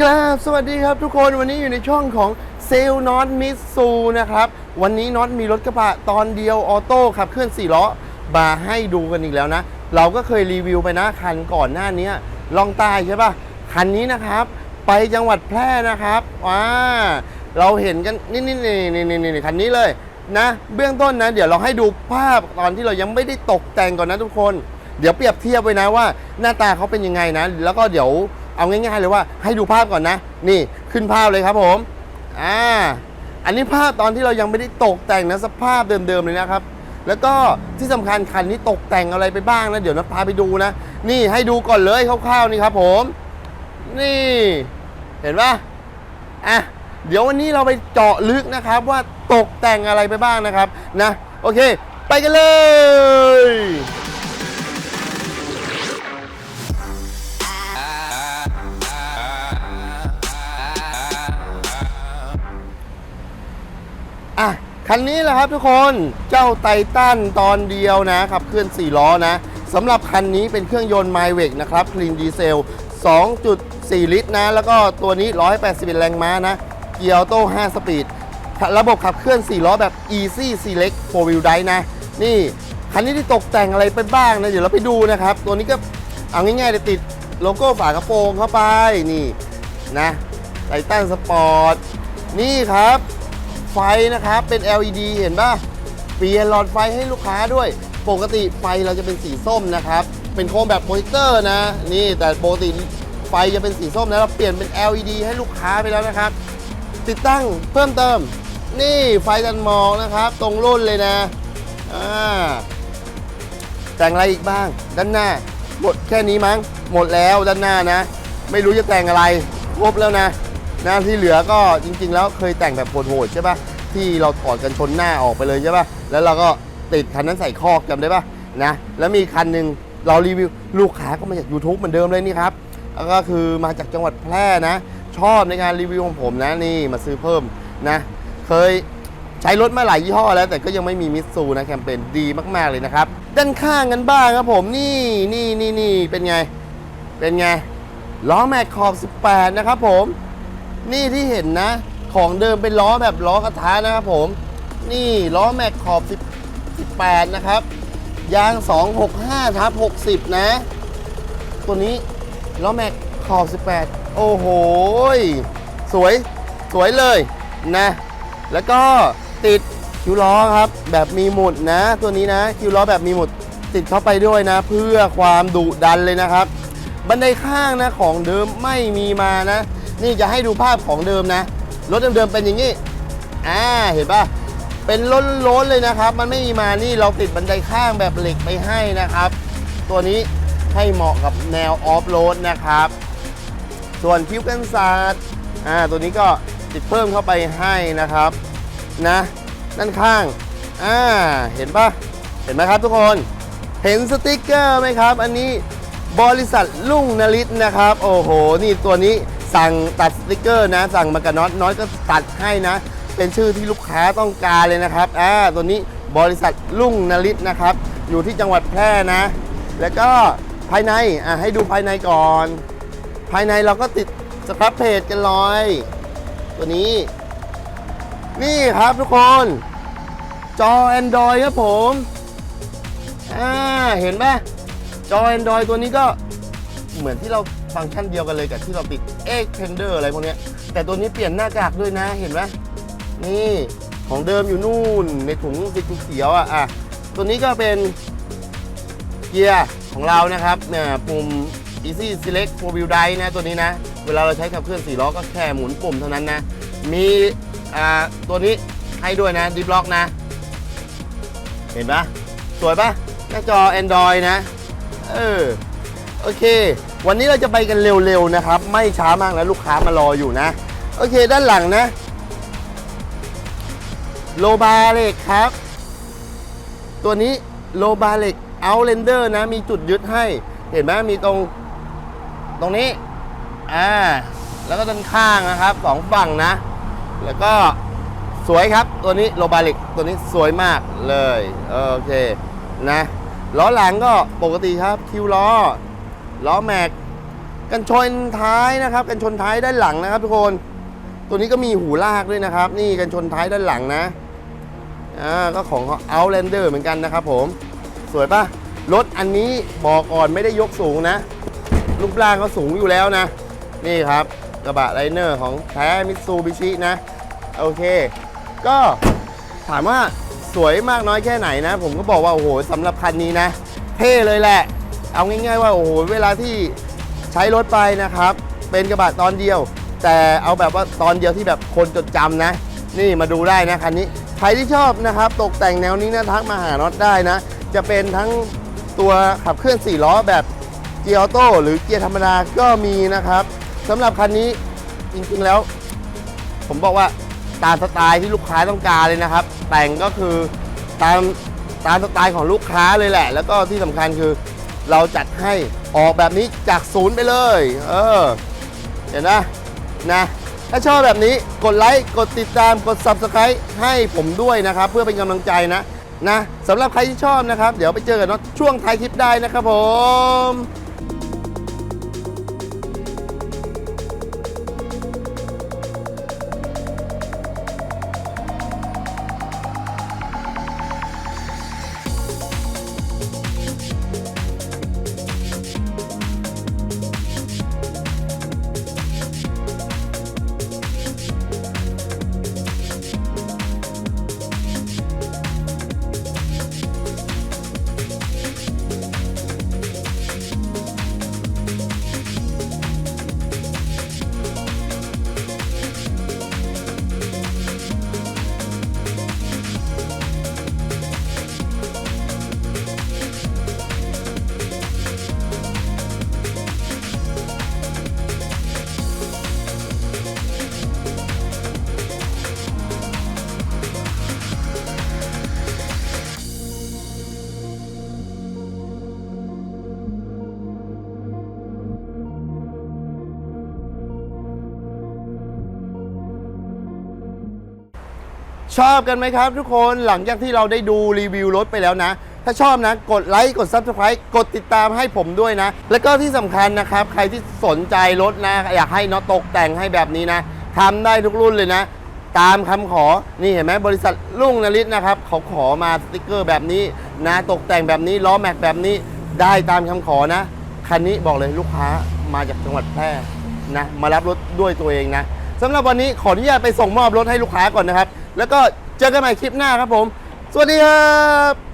กราบสวัสดีครับทุกคนวันนี้อยู่ในช่องของเซลน็อตมิสซูนะครับ วันนี้น็อตมีรถกระบะตอนเดียวออโต้ขับเคลื่อน4ล้อมาให้ดูกันอีกแล้วนะ เราก็เคยรีวิวไปนะคันก่อนหน้านี้ลองใต้ใช่ปะคันนี้นะครับ ไปจังหวัดแพร่นะครับว้าเราเห็นกันนี่นี่นี่นี่นี่นี่คันนี้เลยนะ เบื้องต้นนะ เดี๋ยวเราให้ดูภาพตอนที่เรายังไม่ได้ตกแต่งก่อนนะทุกคน เดี๋ยวเปรียบเทียบไว้นะว่า หน้าตาเขาเป็นยังไงนะ แล้วก็เดี๋ยว เอาง่ายๆเลยว่าให้ดูภาพก่อนนะ นี่ขึ้นภาพเลยครับผมอ่าอันนี้ภาพตอนที่เรายังไม่ได้ตกแต่งนะสภาพเดิมๆเลยนะครับ แล้วก็ที่สำคัญคันนี้ตกแต่งอะไรไปบ้างนะเดี๋ยวนะพาไปดูนะ นี่ให้ดูก่อนเลยคร่าวๆนี่ครับผม นี่ เห็นปะอะเดี๋ยววันนี้เราไปเจาะลึกนะครับว่าตกแต่งอะไรไปบ้างนะครับนะ โอเค ไปกันเลย คันนี้แหละครับทุกคนเจ้าไททันตอนเดียวนะขับเคลื่อน 4 ล้อนะสำหรับคันนี้เป็นเครื่องยนต์ m y w e c นะครับคลีนดีเซล 2.4 ลิตรนะ แล้วก็ตัวนี้ 181 แรงม้านะ เกียร์ออโต้ 5 สปีด ระบบขับเคลื่อน 4 ล้อแบบ Easy Select 4 Wheel Drive นะ นี่ คันนี้ที่ตกแต่งอะไรไปบ้างนะ เดี๋ยวเราไปดูนะครับ ตัวนี้ก็เอาง่ายๆเลยติดโลโก้ฝากระโปรงเข้าไป นี่นะไททันสปอร์ต นี่ครับ ไฟนะครับ เป็น LED เห็นป่ะ เปลี่ยนหลอดไฟให้ลูกค้าด้วย ปกติไฟเราจะเป็นสีส้มนะครับ เป็นโคมแบบโปรเจคเตอร์นะ นี่แต่ปกติไฟจะเป็นสีส้มนะ เราเปลี่ยนเป็น LED ให้ลูกค้าไปแล้วนะครับ ติดตั้งเพิ่มเติม นี่ไฟกันมอกนะครับ ตรงรุ่นเลยนะอ่าแต่งอะไรอีกบ้าง ด้านหน้า หมดแค่นี้มั้ง หมดแล้วด้านหน้านะ ไม่รู้จะแต่งอะไร ครบแล้วนะ น้าที่เหลือก็จริง ๆ แล้วเคยแต่งแบบโหดๆใช่ปะที่เราถอดกันชนหน้าออกไปเลยใช่ปะแล้วเราก็ติดคันนั้นใส่คอกจำได้ปะนะแล้วมีคันหนึ่งเรารีวิวลูกค้าก็มาจาก YouTube เหมือนเดิมเลยนี่ครับแล้วก็คือมาจากจังหวัดแพร่นะ ชอบในการรีวิวของผมนะนี่มาซื้อเพิ่มนะเคยใช้รถมาหลายยี่ห้อแล้ว แต่ก็ยังไม่มีมิตซูนะแคมเปญดีมาก ๆ เลยนะครับ ด้านข้างกันบ้างครับผมนี่นี่นี่นี่เป็นไง เป็นไงล้อแม็กขอบ 18 นะครับผม นี่ที่เห็นนะ ของเดิมเป็นล้อแบบล้อกระทะนะครับผม นี่ล้อแม็กขอบ10 18 นะครับ ยาง 265ทับ60 นะ ตัวนี้ล้อแม็กขอบ 18 โอ้โห สวยสวยเลยนะ แล้วก็ติดคิวล้อครับ แบบมีหมุดนะ ตัวนี้นะ คิวล้อแบบมีหมุดติดเข้าไปด้วยนะ เพื่อความดุดันเลยนะครับ บันไดข้างนะของเดิมไม่มีมานะ นี่จะให้ดูภาพของเดิมนะ รถเดิมๆเป็นอย่างนี้ อ่า เห็นปะเป็นล้นๆเลยนะครับ มันไม่มีมา นี่เราติดบันไดข้างแบบเหล็กไปให้นะครับ ตัวนี้ให้เหมาะกับแนวออฟโรดนะครับ ส่วนคิ้วกันศาสตร์อ่า ตัวนี้ก็ติดเพิ่มเข้าไปให้นะครับ นะ ด้านข้าง อ่า เห็นปะเห็นไหมครับทุกคน เห็นสติกเกอร์ไหมครับ อันนี้บริษัทลุ่งนลิตนะครับ โอ้โห นี่ตัวนี้ สั่งตัดสติกเกอร์นะ สั่งมากับน็อตน้อยก็ตัดให้นะ เป็นชื่อที่ลูกค้าต้องการเลยนะครับอ่าตัวนี้บริษัทลุ่งนลิตนะครับ อยู่ที่จังหวัดแพร่นะ แล้วก็ภายในอ่าให้ดูภายในก่อน ภายในเราก็ติดสครับเพจกันเลยตัวนี้ นี่ครับทุกคน จอ Android ครับผมอ่าเห็นไหมจอ Android ตัวนี้ก็เหมือนที่เรา ฟังก์ชันเดียวกันเลยกับที่เราติด Extender อะไรพวกนี้แต่ตัวนี้เปลี่ยนหน้ากากด้วยนะเห็นไหมนี่ของเดิมอยู่นู่น ในถุงสีเขียวอะอะตัวนี้ก็เป็นเกียร์ของเรานะครับเนี่ยปุ่ม Easy Select 4 Wheel Drive นะตัวนี้นะ เวลาเราใช้ขับเคลื่อน4ล้อก็แค่หมุนปุ่มเท่านั้นนะ มีอ่าตัวนี้ให้ด้วยนะดิฟล็อกนะ เห็นปะสวยปะหน้าจอ Android นะ เออ โอเค วันนี้เราจะไปกันเร็วๆนะครับ ไม่ช้ามากนะลูกค้ามารออยู่นะ โอเคด้านหลังนะ โลบาเล็กครับ ตัวนี้โลบาเล็กเอาเลนเดอร์นะ มีจุดยึดให้ เห็นไหมมีตรง ตรงนี้ อ่า แล้วก็ด้านข้างนะครับสองฝั่งนะ แล้วก็สวยครับ ตัวนี้โลบาเล็กตัวนี้สวยมากเลย โอเค นะ ล้อหลังก็ปกติครับ คิวล้อ ล้อแม็กกันชนท้ายนะครับ กันชนท้ายด้านหลังนะครับทุกคน ตัวนี้ก็มีหูลากด้วยนะครับ นี่กันชนท้ายด้านหลังนะอ่าก็ของ Outlander เหมือนกันนะครับผม สวยปะรถอันนี้บอกก่อนไม่ได้ยกสูงนะรูปร่างเขาสูงอยู่แล้วนะ นี่ครับกระบะไลเนอร์ของแท้มิตซูบิชินะ โอเค ก็ถามว่าสวยมากน้อยแค่ไหนนะ ผมก็บอกว่า โอ้โหสำหรับคันนี้นะ เท่เลยแหละ เอาง่าย ๆ ว่าโอ้โหเวลาที่ใช้รถไปนะครับ เป็นกระบะตอนเดียว แต่เอาแบบว่าตอนเดียวที่แบบคนจดจำนะ นี่มาดูได้นะคันนี้ใครที่ชอบนะครับ ตกแต่งแนวนี้นะทักมาหาน็อตได้นะ จะเป็นทั้งตัวขับเคลื่อน 4 ล้อแบบเกียร์ออโต้หรือเกียร์ธรรมดาก็มีนะครับสำหรับคันนี้จริงๆแล้ว ผมบอกว่าตามสไตล์ที่ลูกค้าต้องการเลยนะครับ แต่งก็คือตามตามสไตล์ของลูกค้าเลยแหละ แล้วก็ที่สำคัญคือ เราจัดให้ออกแบบนี้จากศูนย์ไปเลย เออ เห็นนะนะถ้าชอบแบบนี้กดไลค์ กดติดตามกด Subscribe ให้ผมด้วยนะครับ เพื่อเป็นกำลังใจนะนะสำหรับใครที่ชอบนะครับ เดี๋ยวไปเจอกันเนาะช่วงท้ายคลิปได้นะครับผม ชอบกันไหมครับทุกคนหลังจากที่เราได้ดูรีวิวรถไปแล้วนะ ถ้าชอบนะ กดไลค์กด Subscribe กดติดตามให้ผมด้วยนะ แล้วก็ที่สำคัญนะครับ ใครที่สนใจรถนะ อยากให้น็อตตกแต่งให้แบบนี้นะทำได้ทุกรุ่นเลยนะ ตามคำขอนี่เห็นไหมบริษัทลุ่งนริศนะครับ เขาขอมาสติกเกอร์แบบนี้นะตกแต่งแบบนี้ล้อแม็กแบบนี้ได้ตามคำขอนะ คันนี้บอกเลยลูกค้ามาจากจังหวัดแพร่นะมารับรถด้วยตัวเองนะสำหรับวันนี้ขออนุญาตไปส่งมอบรถให้ลูกค้าก่อนนะครับ แล้วก็เจอกันใหม่คลิปหน้าครับผม สวัสดีครับ